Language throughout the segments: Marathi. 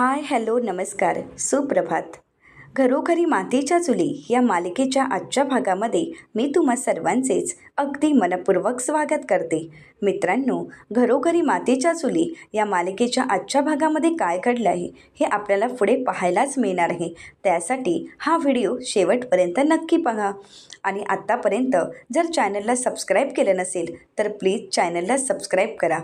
हाय हॅलो नमस्कार. सुप्रभात. घरोघरी मातीच्या चुली या मालिकेच्या आजच्या भागामध्ये मी तुम्हा सर्वांचेच अगदी मनपूर्वक स्वागत करते. मित्रांनो घरोघरी मातीच्या चुली या मालिकेच्या आजच्या भागामध्ये काय घडलं आहे हे आपल्याला पुढे पाहायलाच मिळणार आहे. त्यासाठी हा व्हिडिओ शेवटपर्यंत नक्की पहा. आणि आत्तापर्यंत जर चॅनलला सबस्क्राईब केलं नसेल तर प्लीज चॅनलला सबस्क्राईब करा.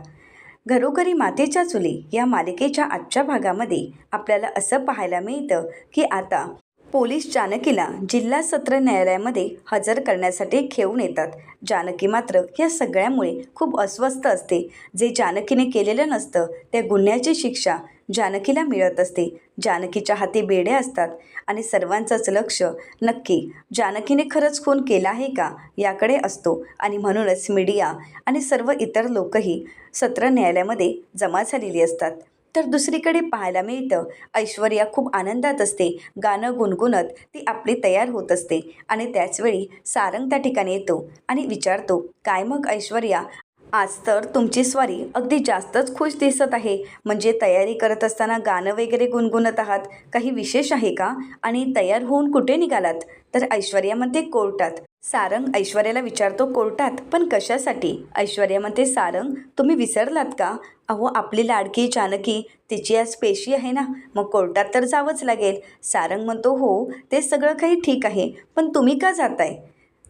घरोघरी मातेच्या चुली या मालिकेच्या आजच्या भागामध्ये आपल्याला असं पाहायला मिळतं की आता पोलीस जानकीला जिल्हा सत्र न्यायालयामध्ये हजर करण्यासाठी घेऊन येतात. जानकी मात्र या सगळ्यामुळे खूप अस्वस्थ असते. जे जानकीने केलेलं नसतं त्या गुन्ह्याची शिक्षा जानकीला मिळत असते. जानकीच्या हाती बेडे असतात आणि सर्वांचंच लक्ष नक्की जानकीने खरंच खून केला आहे का याकडे असतो आणि म्हणूनच मीडिया आणि सर्व इतर लोकही सत्र न्यायालयामध्ये जमा झालेली असतात. तर दुसरीकडे पाहायला मिळतं ऐश्वर्या खूप आनंदात असते. गाणं गुणगुणत ती आपली तयार होत असते आणि त्याचवेळी सारंग त्या ठिकाणी येतो आणि विचारतो काय मग ऐश्वर्या आज तर तुमची स्वारी अगदी जास्तच खुश दिसत आहे. म्हणजे तयारी करत असताना गाणं वगैरे गुणगुणत आहात. काही विशेष आहे का? आणि तयार होऊन कुठे निघालात? तर ऐश्वर्या म्हणते कोर्टात. सारंग ऐश्वर्याला विचारतो कोर्टात? पण कशासाठी? ऐश्वर्या म्हणते सारंग तुम्ही विसरलात का? अहो आपली लाडकी जानकी तिची आज पेशी आहे ना? मग कोर्टात तर जावंच लागेल. सारंग म्हणतो हो ते सगळं काही ठीक आहे पण तुम्ही का जाताय?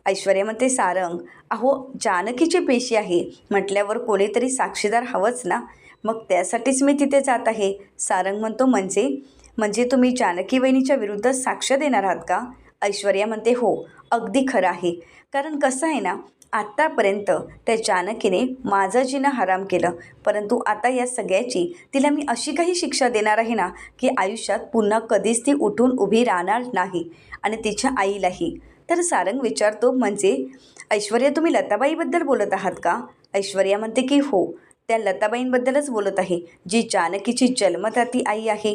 ऐश्वर्या म्हणते सारंग अहो जानकीची पेशी आहे. म्हटल्यावर कोणीतरी साक्षीदार हवंच ना? मग त्यासाठीच मी तिथे जात आहे. सारंग म्हणतो म्हणजे? म्हणजे तुम्ही जानकी वहिनीच्या विरुद्ध साक्ष देणार आहात का? ऐश्वर्या म्हणते हो अगदी खरं आहे. कारण कसं आहे ना आत्तापर्यंत त्या जानकीने माझं जिनं हराम केलं. परंतु आता या सगळ्याची तिला मी अशी काही शिक्षा देणार आहे ना की आयुष्यात पुन्हा कधीच ती उठून उभी राहणार नाही आणि तिच्या आईलाही. तर सारंग विचारतो म्हणजे ऐश्वर्या तुम्ही लताबाईबद्दल बोलत आहात का? ऐश्वर्या म्हणते की हो त्या लताबाईंबद्दलच बोलत आहे जी जानकीची जन्मदाती आई आहे.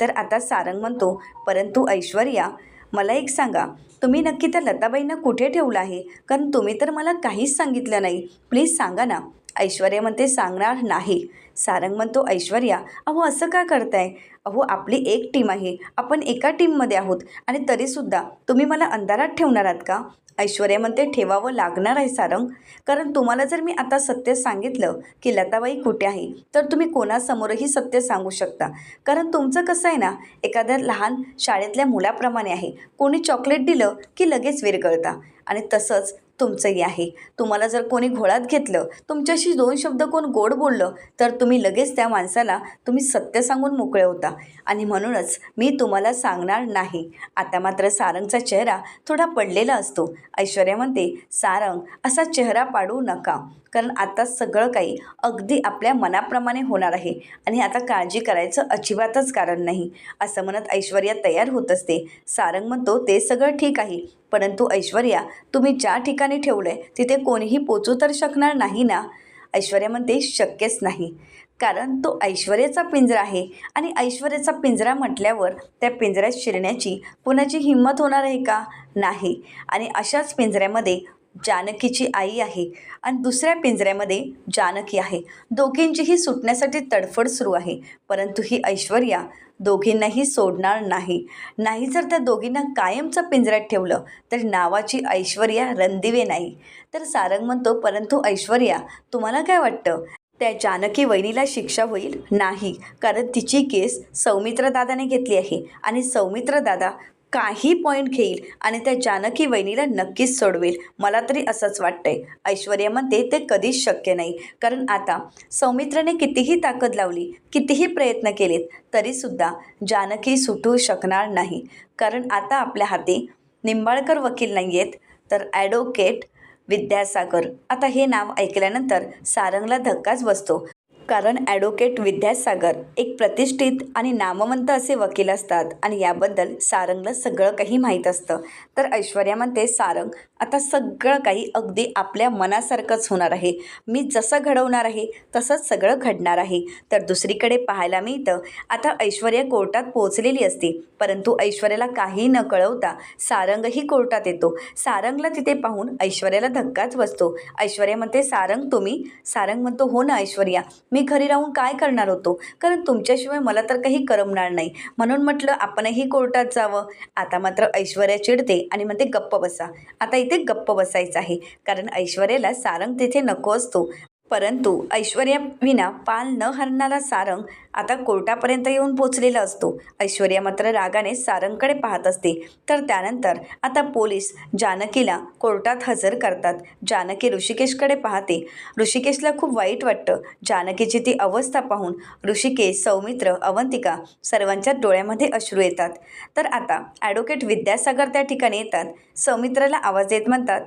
तर आता सारंग म्हणतो परंतु ऐश्वर्या मला एक सांगा तुम्ही नक्की त्या लताबाईंना कुठे ठेवलं आहे? कारण तुम्ही तर मला काहीच सांगितलं नाही. प्लीज सांगा ना. ऐश्वर्या म्हणते सांगणार नाही. सारंग म्हणतो ऐश्वर्या अहो असं का करताय? अहो आपली एक टीम आहे. आपण एका टीममध्ये आहोत. आणि तरीसुद्धा तुम्ही मला अंधारात ठेवणार आहात का? ऐश्वर्या म्हणते ठेवावं लागणार आहे सारंग. कारण तुम्हाला जर मी आता सत्य सांगितलं की लताबाई कुठे आहे तर तुम्ही कोणासमोरही सत्य सांगू शकता. कारण तुमचं कसं आहे ना एखाद्या लहान शाळेतल्या मुलाप्रमाणे आहे. कोणी चॉकलेट दिलं की लगेच विरगळता आणि तसंच तुमचंही आहे. तुम्हाला जर कोणी घोळात घेतलं तुमच्याशी दोन शब्द कोण गोड बोललं तर तुम्ही लगेच त्या माणसाला तुम्ही सत्य सांगून मोकळे होता. आणि म्हणूनच मी तुम्हाला सांगणार नाही. आता मात्र सारंगचा चेहरा थोडा पडलेला असतो. ऐश्वर्या म्हणते सारंग असा चेहरा पाडू नका. कारण आता सगळं काही अगदी आपल्या मनाप्रमाणे होणार आहे. आणि आता काळजी करायचं अजिबातच कारण नाही. असं म्हणत ऐश्वर्या तयार होत असते. सारंग म्हणतो ते सगळं ठीक आहे. परंतु ऐश्वर्या तुम्ही ज्या ठिकाणी ठेवलं आहे तिथे कोणीही पोचू तर शकणार नाही ना? ऐश्वर्या म्हणते शक्यच नाही. कारण तो ऐश्वर्याचा पिंजरा आहे. आणि ऐश्वर्याचा पिंजरा म्हटल्यावर त्या पिंजऱ्यात शिरण्याची कुणाची हिंमत होणार आहे का? नाही. आणि अशाच पिंजऱ्यामध्ये जानकीची आई आहे आणि दुसऱ्या पिंजऱ्यामध्ये जानकी आहे. दोघींचीही सुटण्यासाठी तडफड सुरू आहे परंतु ही ऐश्वर्या दोघींनाही सोडणार नाही. नाही जर त्या दोघींना कायमचं पिंजऱ्यात ठेवलं तर नावाची ऐश्वर्या रणदिवे नाही. तर सारंग म्हणतो परंतु ऐश्वर्या तुम्हाला काय वाटतं? त्या जानकी वहिनीला शिक्षा होईल? नाही कारण तिची केस सौमित्र दादाने घेतली आहे आणि सौमित्र दादा काही पॉईंट घेईल आणि त्या जानकी वहिनीला नक्कीच सोडवेल. मला तरी असंच वाटतंय. ऐश्वर्या म्हणते ते कधीच शक्य नाही. कारण आता सौमित्रने कितीही ताकद लावली कितीही प्रयत्न केलेत तरीसुद्धा जानकी सुटू शकणार नाही. कारण आता आपल्या हाती निंबाळकर वकील नाही आहेत तर ॲडव्होकेट विद्यासागर. आता हे नाव ऐकल्यानंतर सारंगला धक्काच बसतो. कारण ॲडव्होकेट विद्यासागर एक प्रतिष्ठित आणि नामवंत असे वकील असतात आणि याबद्दल सारंगला सगळं काही माहीत असतं. तर ऐश्वर्या म्हणते सारंग आता सगळं काही अगदी आपल्या मनासारखंच होणार आहे. मी जसं घडवणार आहे तसंच सगळं घडणार आहे. तर दुसरीकडे पाहायला मिळतं. आता ऐश्वर्या कोर्टात पोहोचलेली असते परंतु ऐश्वर्याला काही न कळवता सारंगही कोर्टात येतो. सारंगला तिथे पाहून ऐश्वर्याला धक्काच बसतो. ऐश्वर्या म्हणते सारंग तुम्ही? सारंग म्हणतो हो ना ऐश्वर्या. मी मी घरी राहून काय करणार होतो? कारण तुमच्याशिवाय मला तर काही करमणार नाही. म्हणून म्हटलं आपणही कोर्टात जावं. आता मात्र ऐश्वर्या चिडते आणि म्हणते गप्प बसा. आता इथे गप्प बसायचं आहे. कारण ऐश्वर्याला सारंग तिथे नको असतो. परंतु ऐश्वर्या विना पाल न हरणारा सारंग आता कोर्टापर्यंत येऊन पोचलेला असतो. ऐश्वर्या मात्र रागाने सारंगकडे पाहत असते. तर त्यानंतर आता पोलीस जानकीला कोर्टात हजर करतात. जानकी ऋषिकेशकडे पाहते. ऋषिकेशला खूप वाईट वाटतं. जानकीची ती अवस्था पाहून ऋषिकेश सौमित्र अवंतिका सर्वांच्या डोळ्यामध्ये अश्रू येतात. तर आता ॲडव्होकेट विद्यासागर त्या ठिकाणी येतात. सौमित्राला आवाज देत म्हणतात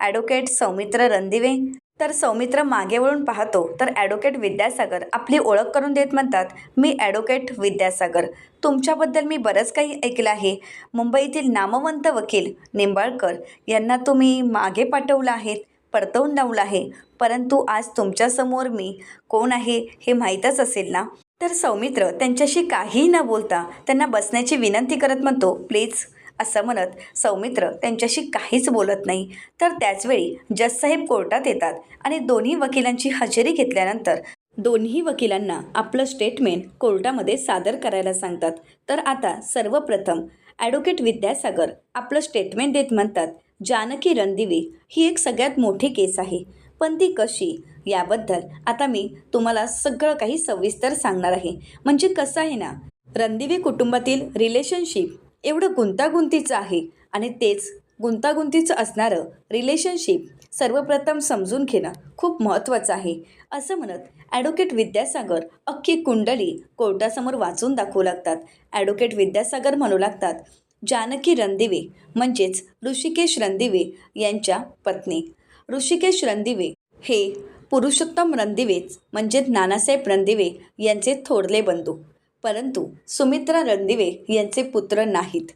ॲडव्होकेट सौमित्र रणदिवे तर सौमित्र मागे वळून पाहतो तर ॲडव्होकेट विद्यासागर आपली ओळख करून देत म्हणतात मी ॲडव्होकेट विद्यासागर. तुमच्याबद्दल मी बरंच काही ऐकलं आहे. मुंबईतील नामवंत वकील निंबाळकर यांना तुम्ही मागे पाठवलं आहेत परतवून लावलं आहे. परंतु आज तुमच्यासमोर मी. कोण आहे हे माहीतच असेल ना? तर सौमित्र त्यांच्याशी काहीही न बोलता त्यांना बसण्याची विनंती करत म्हणतो प्लीज असं म्हणत सौमित्र त्यांच्याशी काहीच बोलत नाही. तर त्याचवेळी जजसाहेब कोर्टात येतात आणि दोन्ही वकिलांची हजेरी घेतल्यानंतर दोन्ही वकिलांना आपलं स्टेटमेंट कोर्टामध्ये सादर करायला सांगतात. तर आता सर्वप्रथम ॲडव्होकेट विद्यासागर आपलं स्टेटमेंट देत म्हणतात जानकी रणदिवे ही एक सगळ्यात मोठी केस आहे. पण ती कशी? याबद्दल आता मी तुम्हाला सगळं काही सविस्तर सांगणार आहे. म्हणजे कसं आहे ना रणदिवे कुटुंबातील रिलेशनशिप एवढं गुंतागुंतीचं आहे. आणि तेच गुंतागुंतीचं असणारं रिलेशनशिप सर्वप्रथम समजून घेणं खूप महत्त्वाचं आहे. असं म्हणत ॲडव्होकेट विद्यासागर अख्खी कुंडली कोर्टासमोर वाचून दाखवू लागतात. ॲडव्होकेट विद्यासागर म्हणू लागतात जानकी रणदिवे म्हणजेच ऋषिकेश रणदिवे यांच्या पत्नी. ऋषिकेश रणदिवे हे पुरुषोत्तम रणदिवेच म्हणजेच नानासाहेब रणदिवे यांचे थोरले बंधू. परंतु सुमित्रा रणदिवे यांचे पुत्र नाहीत.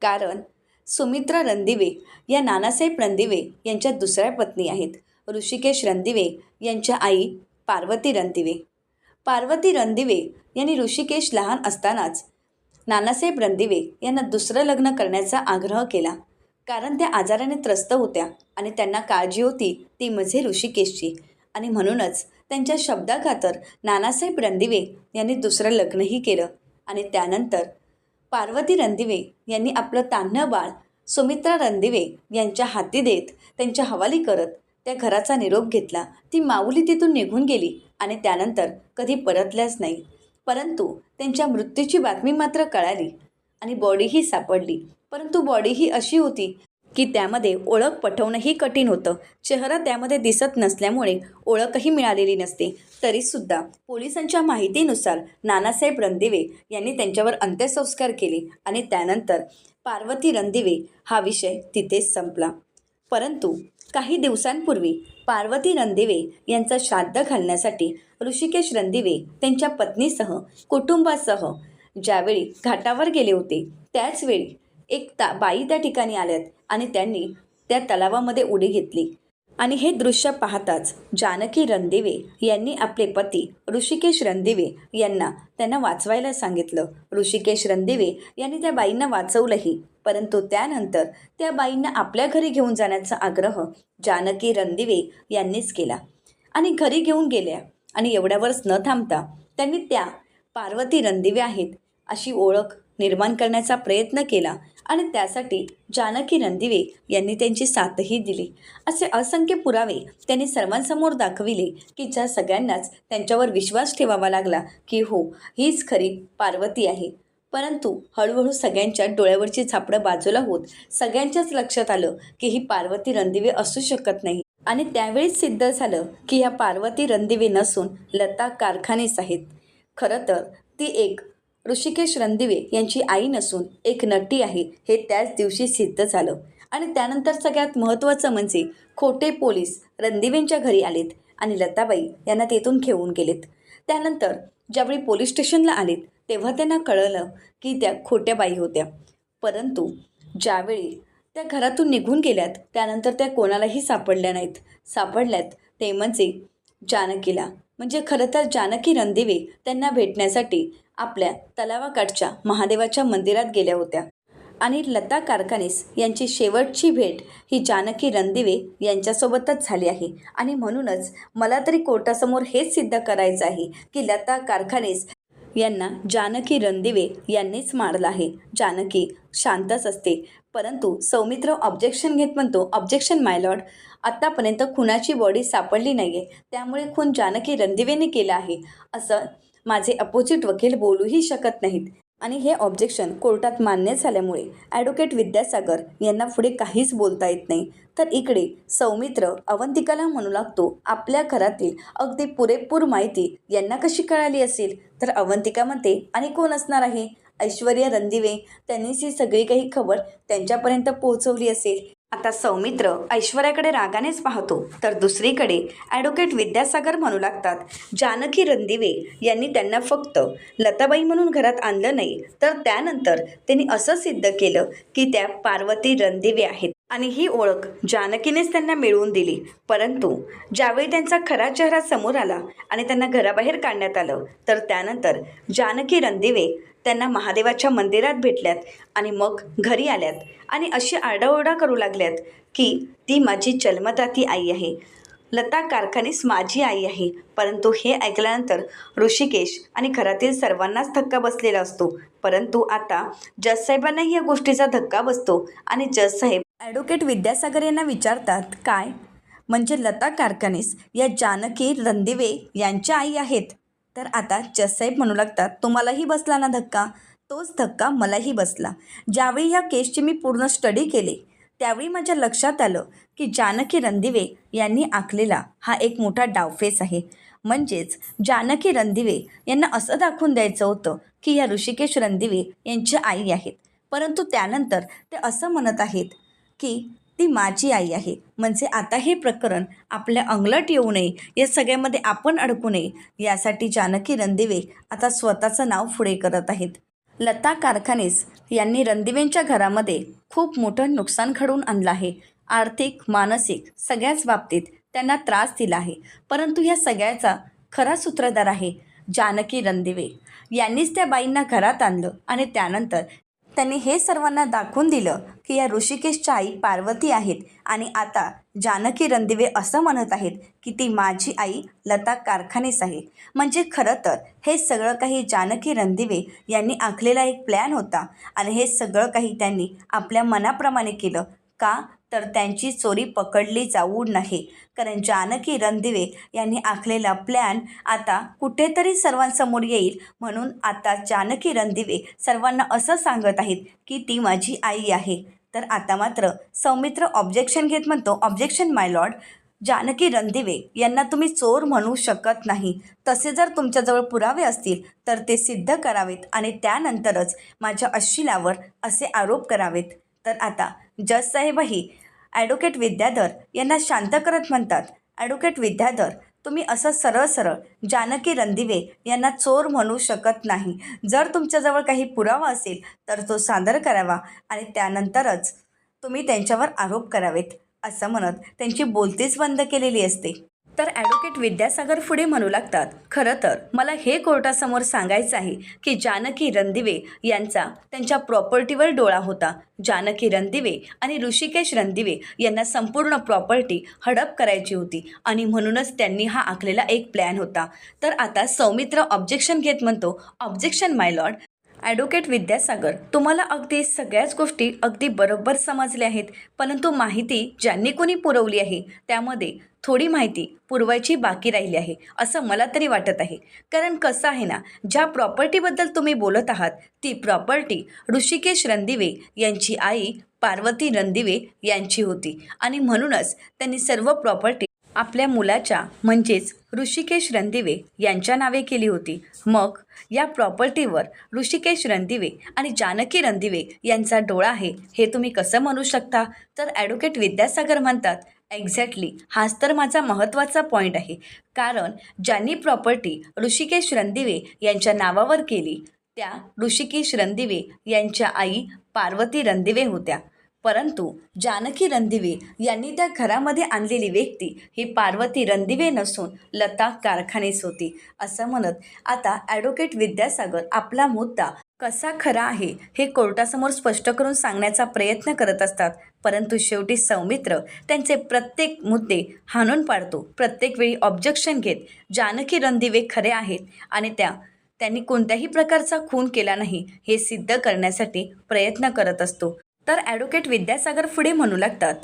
कारण सुमित्रा रणदिवे या नानासाहेब रणदिवे यांच्या दुसऱ्या पत्नी आहेत. ऋषिकेश रणदिवे यांच्या आई पार्वती रणदिवे. पार्वती रणदिवे यांनी ऋषिकेश लहान असतानाच नानासाहेब रणदिवे यांना दुसरं लग्न करण्याचा आग्रह केला. कारण त्या आजाराने त्रस्त होत्या आणि त्यांना काळजी होती ती म्हणजे ऋषिकेशची. आणि म्हणूनच त्यांच्या शब्दाखातर नानासाहेब रणदिवे यांनी दुसरं लग्नही केलं आणि त्यानंतर पार्वती रणदिवे यांनी आपलं तान्ह बाळ सुमित्रा रणदिवे यांच्या हाती देत त्यांच्या हवाली करत त्या घराचा निरोप घेतला. ती माऊली तिथून निघून गेली आणि त्यानंतर कधी परतल्याच नाही. परंतु त्यांच्या मृत्यूची बातमी मात्र कळाली आणि बॉडीही सापडली. परंतु बॉडी ही अशी होती की त्यामध्ये ओळख पटवणंही कठीण होतं. चेहरा त्यामध्ये दिसत नसल्यामुळे ओळखही मिळालेली नसते. तरीसुद्धा पोलिसांच्या माहितीनुसार नानासाहेब रणदिवे यांनी त्यांच्यावर अंत्यसंस्कार केले आणि त्यानंतर पार्वती रणदिवे हा विषय तिथेच संपला. परंतु काही दिवसांपूर्वी पार्वती रणदिवे यांचा श्राद्ध घालण्यासाठी ऋषिकेश रणदिवे त्यांच्या पत्नीसह कुटुंबासह ज्यावेळी घाटावर गेले होते त्याचवेळी एक ता बाई त्या ठिकाणी आल्यात आणि त्यांनी त्या तलावामध्ये उडी घेतली. आणि हे दृश्य पाहताच जानकी रणदिवे यांनी आपले पती ऋषिकेश रणदिवे यांना त्यांना वाचवायला सांगितलं. ऋषिकेश रणदिवे यांनी त्या बाईंना वाचवलंही परंतु त्यानंतर त्या बाईंना आपल्या घरी घेऊन जाण्याचा आग्रह जानकी रणदिवे यांनीच केला. आणि घरी घेऊन गेल्या आणि एवढ्यावरच न थांबता त्यांनी त्या पार्वती रणदिवे आहेत अशी ओळख निर्माण करण्याचा प्रयत्न केला आणि त्यासाठी जानकी रणदिवे यांनी त्यांची साथही दिली. असे असंख्य पुरावे त्यांनी सर्वांसमोर दाखविले की ज्या सगळ्यांनाच त्यांच्यावर विश्वास ठेवावा लागला की हो हीच खरी पार्वती आहे. परंतु हळूहळू सगळ्यांच्या डोळ्यावरची झापडं बाजूला होत सगळ्यांच्याच लक्षात आलं की ही पार्वती रणदिवे असू शकत नाही. आणि त्यावेळीच सिद्ध झालं की ह्या पार्वती रणदिवे नसून लता कारखानेच आहेत. खरं तर ती एक ऋषिकेश रणदिवे यांची आई नसून एक नटी आहे. हे त्याच दिवशी सिद्ध झालं. आणि त्यानंतर सगळ्यात महत्त्वाचं म्हणजे खोटे पोलीस रणदिवेंच्या घरी आलेत आणि लताबाई यांना तेथून घेऊन गेलेत. त्यानंतर ज्यावेळी पोलीस स्टेशनला आलेत तेव्हा त्यांना कळलं की त्या खोट्या बाई होत्या. परंतु ज्यावेळी त्या घरातून निघून गेल्यात त्यानंतर त्या कोणालाही सापडल्या नाहीत. सापडल्यात ते म्हणजे जानकीला. म्हणजे खरं तर जानकी रणदिवे त्यांना भेटण्यासाठी आपल्या तलावाकाठच्या महादेवाच्या मंदिरात गेल्या होत्या. आणि लता कारखानीस यांची शेवटची भेट ही जानकी रणदिवे यांच्यासोबतच झाली आहे. आणि म्हणूनच मला तरी कोर्टासमोर हेच सिद्ध करायचं आहे की लता कारखानीस यांना जानकी रणदिवे यांनीच मारलं आहे. जानकी शांतच असते. परंतु सौमित्र ऑब्जेक्शन घेत म्हणतो ऑब्जेक्शन माय लॉर्ड आत्तापर्यंत खुनाची बॉडी सापडली नाही आहे त्यामुळे खून जानकी रणदिवेने केला आहे. असं माझे अपोजिट वकील बोलूही शकत नाहीत. आणि हे ऑब्जेक्शन कोर्टात मान्य झाल्यामुळे ॲडव्होकेट विद्यासागर यांना पुढे काहीच बोलता येत नाही. तर इकडे सौमित्र अवंतिकाला म्हणू लागतो आपल्या घरातील अगदी पुरेपूर माहिती यांना कशी कळाली असेल? तर अवंतिका म्हणते आणि कोण असणार आहे? ऐश्वर्या रणदिवे त्यांनीच ही सगळी काही खबर त्यांच्यापर्यंत पोहोचवली असेल. आता सौमित्र ऐश्वर्याकडे रागानेच पाहतो तर दुसरीकडे ॲडव्होकेट विद्यासागर म्हणू लागतात. जानकी रणदिवे यांनी त्यांना फक्त लताबाई म्हणून घरात आणलं नाही तर त्यानंतर त्यांनी असं सिद्ध केलं की त्या पार्वती रणदिवे आहेत. आणि ही ओळख जानकीनेच त्यांना मिळवून दिली. परंतु ज्यावेळी त्यांचा खरा चेहरा समोर आला आणि त्यांना घराबाहेर काढण्यात आलं तर त्यानंतर जानकी रणदिवे त्यांना महादेवाच्या मंदिरात भेटल्यात आणि मग घरी आल्यात. आणि अशी आरडाओरडा करू लागल्यात की ती माझी जन्मदाती आई आहे. लता कारखानीस माझी आई आहे. परंतु हे ऐकल्यानंतर ऋषिकेश आणि घरातील सर्वांनाच धक्का बसलेला असतो. परंतु आता जजसाहेबांनाही या गोष्टीचा धक्का बसतो आणि जजसाहेब ॲडव्होकेट विद्यासागर यांना विचारतात काय? म्हणजे लता कारखानीस या जानकी रणदिवे यांच्या आई आहेत? तर आता जसाहेब म्हणू लागतात तुम्हालाही बसला ना धक्का? तोच धक्का मलाही बसला. ज्यावेळी ह्या केसची मी पूर्ण स्टडी केली त्यावेळी माझ्या लक्षात आलं की जानकी रणदिवे यांनी आखलेला हा एक मोठा डावफेस आहे. म्हणजेच जानकी रणदिवे यांना असं दाखवून द्यायचं होतं की या ऋषिकेश रणदिवे यांची आई आहेत. परंतु त्यानंतर ते असं म्हणत आहेत की ती माझी आई आहे. म्हणजे आता हे प्रकरण आपल्या अंगलट येऊ नये या सगळ्यामध्ये आपण अडकू नये यासाठी जानकी रणदिवे आता स्वतःचं नाव पुढे करत आहेत. लता कारखानेस यांनी रणदिवेंच्या घरामध्ये खूप मोठं नुकसान घडवून आणलं आहे. आर्थिक मानसिक सगळ्याच बाबतीत त्यांना त्रास दिला आहे. परंतु या सगळ्याचा खरा सूत्रधार आहे जानकी रणदिवे. यांनीच त्या बाईंना घरात आणलं आणि त्यानंतर त्यांनी हे सर्वांना दाखवून दिलं की या ऋषिकेशच्या आई पार्वती आहेत आणि आता जानकी रणदिवे असं म्हणत आहेत की ती माझी आई लता कारखानेच आहे. म्हणजे खरं तर हे सगळं काही जानकी रणदिवे यांनी आखलेला एक प्लॅन होता आणि हे सगळं काही त्यांनी आपल्या मनाप्रमाणे केलं. का? तर त्यांची चोरी पकडली जाऊ नये. कारण जानकी रणदिवे यांनी आखलेला प्लॅन आता कुठेतरी सर्वांसमोर येईल म्हणून आता जानकी रणदिवे सर्वांना असं सांगत आहेत की ती माझी आई आहे. तर आता मात्र सौमित्र ऑब्जेक्शन घेत म्हणतो objection my lord Janaki Ranadive यांना तुम्ही चोर म्हणू शकत नाही. तसे जर तुमच्याजवळ पुरावे असतील तर ते सिद्ध करावेत आणि त्यानंतरच माझ्या अश्विलावर असे आरोप करावेत. तर आता जजसाहेबही ॲडव्होकेट विद्याधर यांना शांत करत म्हणतात. ॲडव्होकेट विद्याधर तुम्ही असं सरळ सरळ जानकी रणदिवे यांना चोर म्हणू शकत नाही. जर तुमच्याजवळ काही पुरावा असेल तर तो सादर करावा आणि त्यानंतरच तुम्ही त्यांच्यावर आरोप करावेत असं म्हणत त्यांची बोलतीच बंद केलेली असते. तर ॲडव्होकेट विद्यासागर पुढे म्हणू लागतात. खरं तर मला हे कोर्टासमोर सांगायचं आहे की जानकी रणदिवे यांचा त्यांच्या प्रॉपर्टीवर डोळा होता. जानकी रणदिवे आणि ऋषिकेश रणदिवे यांना संपूर्ण प्रॉपर्टी हडप करायची होती आणि म्हणूनच त्यांनी हा आखलेला एक प्लॅन होता. तर आता सौमित्र ऑब्जेक्शन घेत म्हणतो objection my lord advocate Vidyasagar तुम्हाला अगदी सगळ्याच गोष्टी अगदी बरोबर समजल्या आहेत परंतु माहिती ज्यांनी कोणी पुरवली आहे त्यामध्ये थोडी माहिती पुरवायची बाकी राहिली आहे असं मला तरी वाटत आहे. कारण कसं आहे ना ज्या प्रॉपर्टीबद्दल तुम्ही बोलत आहात ती प्रॉपर्टी ऋषिकेश रणदिवे यांची आई पार्वती रणदिवे यांची होती. आणि म्हणूनच त्यांनी सर्व प्रॉपर्टी आपल्या मुलाच्या म्हणजेच ऋषिकेश रणदिवे यांच्या नावे केली होती. मग या प्रॉपर्टीवर ऋषिकेश रणदिवे आणि जानकी रणदिवे यांचा डोळा आहे हे तुम्ही कसं म्हणू शकता? तर ॲडव्होकेट विद्यासागर म्हणतात एक्झॅक्टली हाच तर माझा महत्त्वाचा पॉईंट आहे. कारण ज्यांनी प्रॉपर्टी ऋषिकेश रणदिवे यांच्या नावावर केली त्या ऋषिकेश रणदिवे यांच्या आई पार्वती रणदिवे होत्या. परंतु जानकी रणदिवे यांनी त्या घरामध्ये आणलेली व्यक्ती ही पार्वती रणदिवे नसून लता कारखानेस होती असं म्हणत आता ॲडव्होकेट विद्यासागर आपला मुद्दा कसा खरा आहे हे कोर्टासमोर स्पष्ट करून सांगण्याचा प्रयत्न करत असतात. परंतु शेवटी सौमित्र त्यांचे प्रत्येक मुद्दे हाणून पाडतो. प्रत्येक वेळी ऑब्जेक्शन घेत जानकी रणदिवे खरे आहेत आणि त्या त्यांनी कोणत्याही प्रकारचा खून केला नाही हे सिद्ध करण्यासाठी प्रयत्न करत असतो. तर ॲडव्होकेट विद्यासागर पुढे म्हणू लागतात.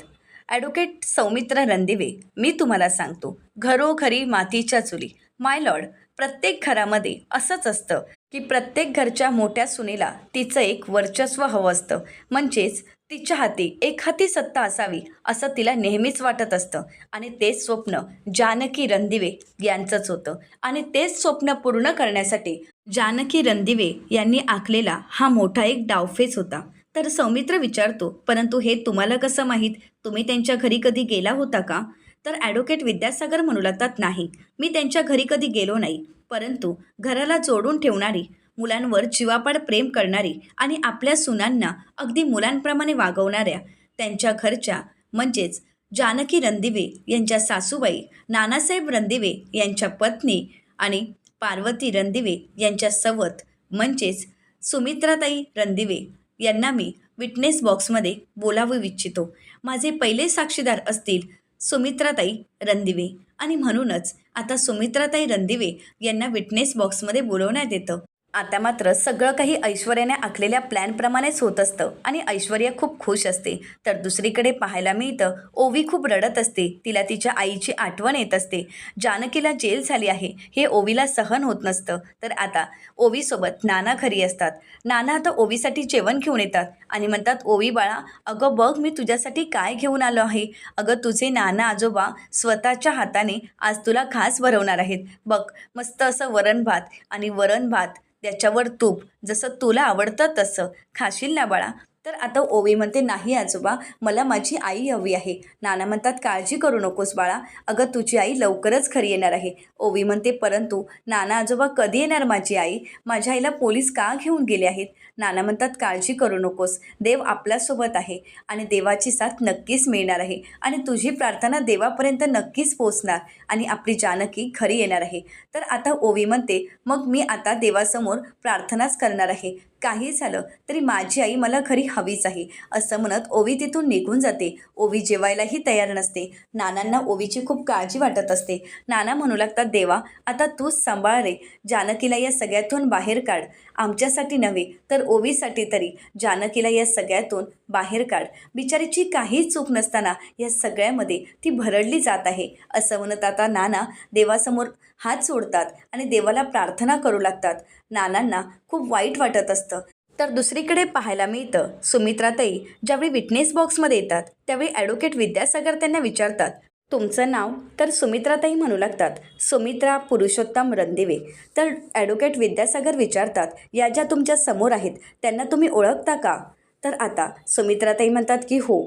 ॲडव्होकेट सौमित्र रणदिवे मी तुम्हाला सांगतो घरोघरी मातीच्या चुली. माय लॉर्ड प्रत्येक घरामध्ये असंच असतं. की प्रत्येक घरच्या मोठ्या सुनेला तिचं एक वर्चस्व हवं असतं. म्हणजेच तिच्या हाती एक हाती सत्ता असावी असं तिला नेहमीच वाटत असतं. आणि तेच स्वप्न जानकी रणदिवे यांचंच होतं. आणि तेच स्वप्न पूर्ण करण्यासाठी जानकी रणदिवे यांनी आखलेला हा मोठा एक डावफेच होता. तर सौमित्र विचारतो परंतु हे तुम्हाला कसं माहीत? तुम्ही त्यांच्या घरी कधी गेला होता का? तर ॲडव्होकेट विद्यासागर म्हणू लागतात नाही. मी त्यांच्या घरी कधी गेलो नाही. परंतु घराला जोडून ठेवणारी मुलांवर जीवापाड प्रेम करणारी आणि आपल्या सुनांना अगदी मुलांप्रमाणे वागवणाऱ्या त्यांच्या घरच्या म्हणजेच जानकी रणदिवे यांच्या सासूबाई नानासाहेब रणदिवे यांच्या पत्नी आणि पार्वती रणदिवे यांच्या सवत म्हणजेच सुमित्राताई रणदिवे यांना मी विटनेस बॉक्समध्ये बोलावू इच्छितो. माझे पहिले साक्षीदार असतील सुमित्राताई रणदिवे आणि म्हणूनच आता सुमित्राताई रणदिवे यांना विटनेस बॉक्समध्ये बोलवण्यात येतं. आता मात्र सगळं काही ऐश्वर्याने आखलेल्या प्लॅनप्रमाणेच होत असतं आणि ऐश्वर्या खूप खुश असते. तर दुसरीकडे पाहायला मिळतं ओवी खूप रडत असते. तिला तिच्या आईची आठवण येत असते. जानकीला जेल झाली आहे. हे ओवीला सहन होत नसतं. तर आता ओवीसोबत नाना घरी असतात. नाना आता ओवीसाठी जेवण घेऊन येतात आणि म्हणतात ओवी बाळा अगं बघ मी तुझ्यासाठी काय घेऊन आलो आहे. अगं तुझे नाना आजोबा स्वतःच्या हाताने आज तुला खास भरवणार आहेत. बघ मस्त असं वरण भात आणि वरण भात त्याच्यावर तूप. जसं तुला आवडतं तसं. खाशील ना बाळा? तर आता ओवी म्हणते नाही आजोबा मला माझी आई हवी आहे. नाना म्हणतात काळजी करू नकोस बाळा. अगं तुझी आई लवकरच खरी येणार आहे. ओवी म्हणते परंतु नाना आजोबा कधी येणार माझी आई? माझ्या आईला पोलीस का घेऊन गेले आहेत? नाना म्हणतात काळजी करू नकोस. देव आपल्यासोबत आहे आणि देवाची साथ नक्कीच मिळणार आहे. आणि तुझी प्रार्थना देवापर्यंत नक्कीच पोचणार आणि आपली जानकी घरी येणार आहे. तर आता ओवी म्हणते मग मी आता देवासमोर प्रार्थनाच करणार आहे. काही झालं तरी माझी आई मला खरी हवीच आहे. असं म्हणत ओवी तिथून निघून जाते. ओवी जेवायलाही तयार नसते. नानांना ओवीची खूप काळजी वाटत असते. नाना म्हणू लागतात देवा आता तूच सांभाळ रे. जानकीला या सगळ्यातून बाहेर काढ. आमच्यासाठी नव्हे तर ओवीसाठी तरी. जानकीला या सगळ्यातून बाहेर काढ. बिचारीची काही चूक नसताना या सगळ्यामध्ये ती भरडली जात आहे. असं म्हणत आता नाना देवासमोर हात सोडतात आणि देवाला प्रार्थना करू लागतात. नानांना खूप वाईट वाटत असतं. तर दुसरीकडे पाहायला मिळतं सुमित्राताई ज्यावेळी विटनेस बॉक्समध्ये येतात त्यावेळी ॲडव्होकेट विद्यासागर त्यांना विचारतात तुमचं नाव? तर सुमित्राताई म्हणू लागतात सुमित्रा पुरुषोत्तम रणदिवे. तर ॲडव्होकेट विद्यासागर विचारतात या ज्या तुमच्यासमोर आहेत त्यांना तुम्ही ओळखता का? तर आता सुमित्राताई म्हणतात की हो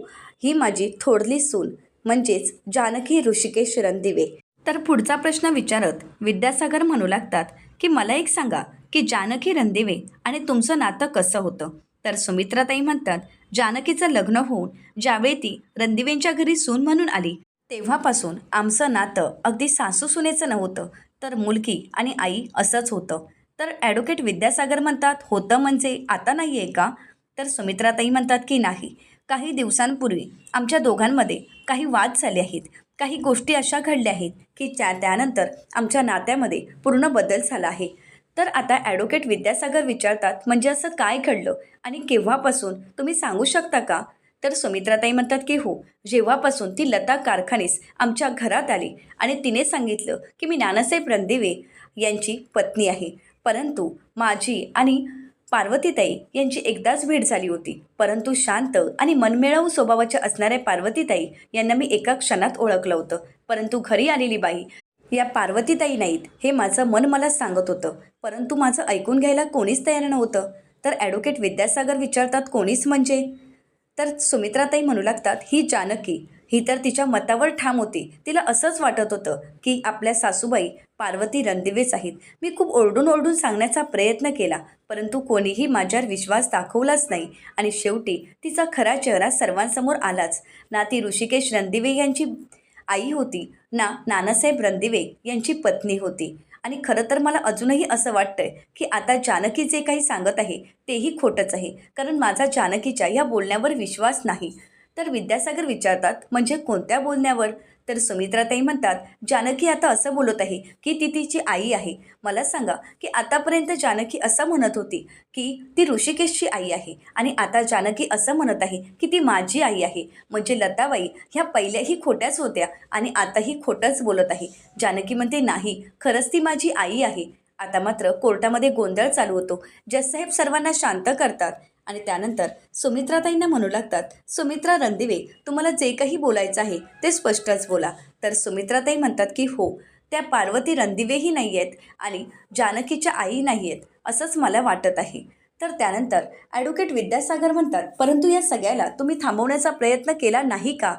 ही माझी थोरली सून म्हणजेच जानकी ऋषिकेश रणदिवे. तर पुढचा प्रश्न विचारत विद्यासागर म्हणू लागतात की मला एक सांगा की जानकी रणदिवे आणि तुमचं नातं कसं होतं? तर सुमित्राताई म्हणतात जानकीचं लग्न होऊन ज्यावेळी ती रणदिवेंच्या घरी सून म्हणून आली तेव्हापासून आमचं नातं अगदी सासू सुनेचं नव्हतं तर मुलगी आणि आई असंच होतं. तर ॲडव्होकेट विद्यासागर म्हणतात होतं म्हणजे आता नाही आहे का? तर सुमित्राताई म्हणतात की नाही. काही दिवसांपूर्वी आमच्या दोघांमध्ये काही वाद झाले आहेत. काही गोष्टी अशा घडल्या आहेत की त्या त्यानंतर आमच्या नात्यामध्ये पूर्ण बदल झाला आहे. तर आता ॲडव्होकेट विद्यासागर विचारतात म्हणजे असं काय घडलं आणि केव्हापासून? तुम्ही सांगू शकता का? तर सुमित्राताई म्हणतात की हो जेव्हापासून ती लता कारखानीस आमच्या घरात आली आणि तिने सांगितलं की मी नानासाहेब रणदिवे यांची पत्नी आहे. परंतु माझी आणि पार्वतीताई यांची एकदाच भेट झाली होती. परंतु शांत आणि मनमिळावू स्वभावाच्या असणाऱ्या पार्वतीताई यांना मी एका क्षणात ओळखलं होतं. परंतु घरी आलेली बाई या पार्वतीताई नाहीत हे माझं मन मला सांगत होतं. परंतु माझं ऐकून घ्यायला कोणीच तयार नव्हतं. तर ॲडव्होकेट विद्यासागर विचारतात कोणीच म्हणजे? तर सुमित्राताई म्हणू लागतात ही जानकी. ही तर तिच्या मतावर ठाम होती. तिला असंच वाटत होतं की आपल्या सासूबाई पार्वती रणदिवेच आहेत मी खूप ओरडून ओरडून सांगण्याचा प्रयत्न केला परंतु कोणीही माझ्यावर विश्वास दाखवलाच नाही. आणि शेवटी तिचा खरा चेहरा सर्वांसमोर आलाच. ना ती ऋषिकेश रणदिवे यांची आई होती ना नानासाहेब रणदिवे यांची पत्नी होती. आणि खरं तर मला अजूनही असं वाटतंय की आता जानकी जे काही सांगत आहे तेही खोटंच आहे. कारण माझा जानकीच्या या बोलण्यावर विश्वास नाही. तर विद्यासागर विचारतात म्हणजे कोणत्या बोलण्यावर? तर सुमित्राताई म्हणतात जानकी आता असं बोलत आहे की ती तिची आई आहे. मला सांगा की आतापर्यंत जानकी असं म्हणत होती की ती ऋषिकेशची आई आहे आणि आता जानकी असं म्हणत आहे की ती माझी आई आहे. म्हणजे लताबाई ह्या पहिल्याही खोट्याच होत्या आणि आताही खोटंच बोलत आहे. जानकी म्हणते नाही खरंच ती माझी आई आहे. आता मात्र कोर्टामध्ये गोंधळ चालू होतो. जजसाहेब सर्वांना शांत करतात. आणि त्यानंतर सुमित्राताईंना म्हणू लागतात सुमित्रा रणदिवे तुम्हाला जे काही बोलायचं आहे ते स्पष्टच बोला. तर सुमित्राताई म्हणतात की हो त्या पार्वती रणदिवेही नाही आहेत आणि जानकीच्या आई नाही आहेत असंच मला वाटत आहे. तर त्यानंतर ॲडव्होकेट विद्यासागर म्हणतात परंतु या सगळ्याला तुम्ही थांबवण्याचा प्रयत्न केला नाही का?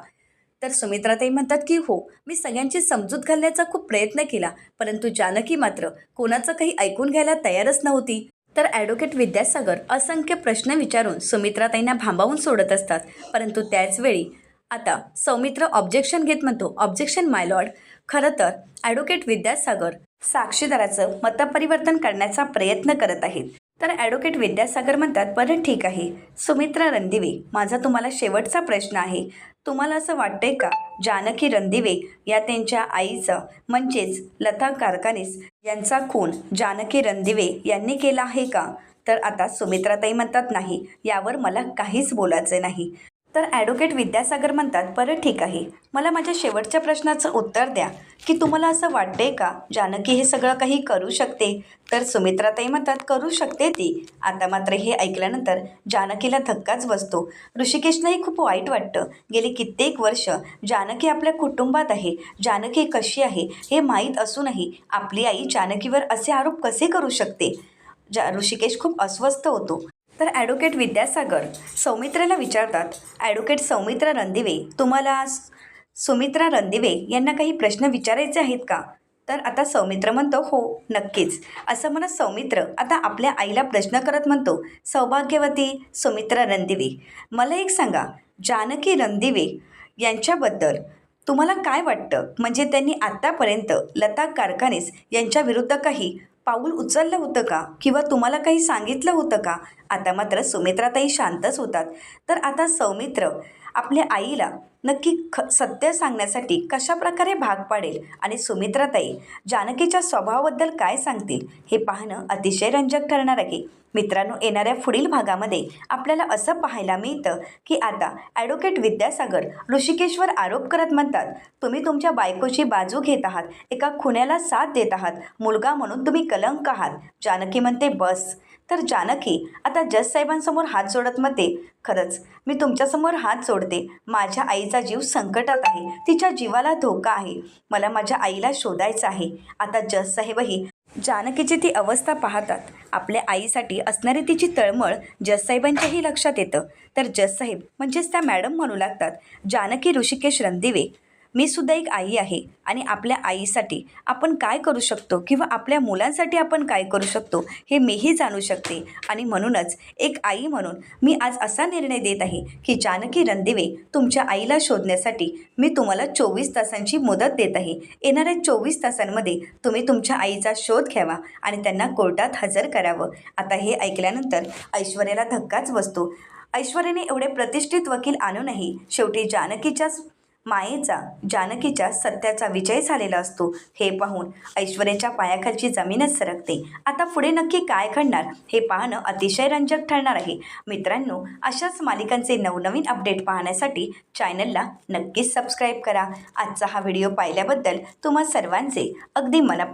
तर सुमित्राताई म्हणतात की हो मी सगळ्यांची समजूत घालण्याचा खूप प्रयत्न केला परंतु जानकी मात्र कोणाचं काही ऐकून घ्यायला तयारच नव्हती. तर ॲडव्होकेट विद्यासागर असंख्य प्रश्न विचारून सुमित्राताईंना भांबावून सोडत असतात. परंतु त्याचवेळी आता सौमित्र ऑब्जेक्शन घेत म्हणतो. ऑब्जेक्शन माय लॉर्ड खरं तर ॲडव्होकेट विद्यासागर साक्षीदाराचं मतपरिवर्तन करण्याचा प्रयत्न करत आहेत. तर ॲडव्होकेट विद्यासागर म्हणतात बरं ठीक आहे. सुमित्रा रणदिवे माझा तुम्हाला शेवटचा प्रश्न आहे. तुम्हाला असं वाटतंय का? जानकी रणदिवे या त्यांच्या आईचं म्हणजेच लता कारकानीस यांचा खून जानकी रणदिवे यांनी केला आहे का? तर आता सुमित्राताई म्हणतात नाही. यावर मला काहीच बोलायचं नाही. तर ॲडव्होकेट विद्यासागर म्हणतात बरं ठीक आहे. मला माझ्या शेवटच्या प्रश्नाचं उत्तर द्या. की तुम्हाला असं वाटतंय का? जानकी हे सगळं काही करू शकते? तर सुमित्राताई म्हणतात करू शकते ती. आता मात्र हे ऐकल्यानंतर जानकीला धक्काच बसतो. ऋषिकेशलाही खूप वाईट वाटतं. गेली कित्येक वर्ष जानकी आपल्या कुटुंबात आहे. जानकी कशी आहे हे माहीत असूनही आपली आई जानकीवर असे आरोप कसे करू शकते? जा ऋषिकेश खूप अस्वस्थ होतो. तर ॲडव्होकेट विद्यासागर सौमित्राला विचारतात ॲडव्होकेट सौमित्रा रणदिवे तुम्हाला सुमित्रा रणदिवे यांना काही प्रश्न विचारायचे आहेत का? तर आता सौमित्र म्हणतो हो नक्कीच. असं म्हणत सौमित्र आता आपल्या आईला प्रश्न करत म्हणतो सौभाग्यवती सुमित्रा रणदिवे मला एक सांगा जानकी रणदिवे यांच्याबद्दल तुम्हाला काय वाटतं? म्हणजे त्यांनी आत्तापर्यंत लता कारखानेस यांच्याविरुद्ध काही पाऊल उचललं होतं का? किंवा तुम्हाला काही सांगितलं होतं का? आता मात्र सुमित्राताई शांतच होतात. तर आता सौमित्र आपल्या आईला नक्की ख सत्य सांगण्यासाठी कशा प्रकारे भाग पाडेल आणि सुमित्राताई जानकीच्या स्वभावाबद्दल काय सांगतील हे पाहणं अतिशय रंजक ठरणार आहे. मित्रांनो येणाऱ्या पुढील भागामध्ये आपल्याला असं पाहायला मिळतं की आता ॲडव्होकेट विद्यासागर ऋषिकेशवर आरोप करत म्हणतात तुम्ही तुमच्या बायकोची बाजू घेत आहात एका खुन्याला साथ देत आहात मुलगा म्हणून तुम्ही कलंक आहात. जानकी म्हणते बस तर जानकी आता जस साहेबांसमोर हात जोडत म्हणते खरंच मी तुमच्यासमोर हात जोडते. माझ्या आईचा जीव संकटात आहे. तिच्या जीवाला धोका आहे. मला माझ्या आईला शोधायचं आहे. आता जस साहेबही जानकीची ती अवस्था पाहतात. आपल्या आईसाठी असणारी तिची तळमळ जजसाहेबांच्याही लक्षात येतं. तर जजसाहेब म्हणजेच त्या मॅडम म्हणू लागतात. जानकी ऋषिकेश रणदिवे मी सुद्धा एक आई आहे आणि आपल्या आईसाठी आपण काय करू शकतो किंवा आपल्या मुलांसाठी आपण काय करू शकतो हे मीही जाणू शकते. आणि म्हणूनच एक आई म्हणून मी आज असा निर्णय देत आहे की जानकी रणदिवे तुमच्या आईला शोधण्यासाठी मी तुम्हाला चोवीस तासांची मुदत देत आहे. येणाऱ्या चोवीस तासांमध्ये तुम्ही तुमच्या आईचा शोध घ्यावा आणि त्यांना कोर्टात हजर करावं. आता हे ऐकल्यानंतर ऐश्वर्याला धक्काच बसतो. ऐश्वर्याने एवढे प्रतिष्ठित वकील आणूनही शेवटी जानकीच्याच मायेचा जानकीच्या सत्याचा विजय झालेला असतो. हे पाहून ऐश्वर्याच्या पायाखालची जमीनच सरकते. आता पुढे नक्की काय घडणार हे पाहणं अतिशय रंजक ठरणार आहे. मित्रांनो अशाच मालिकांचे नवनवीन अपडेट पाहण्यासाठी चॅनलला नक्कीच सबस्क्राईब करा. आजचा हा व्हिडिओ पाहिल्याबद्दल तुम्हा सर्वांचे अगदी मनपूर्वक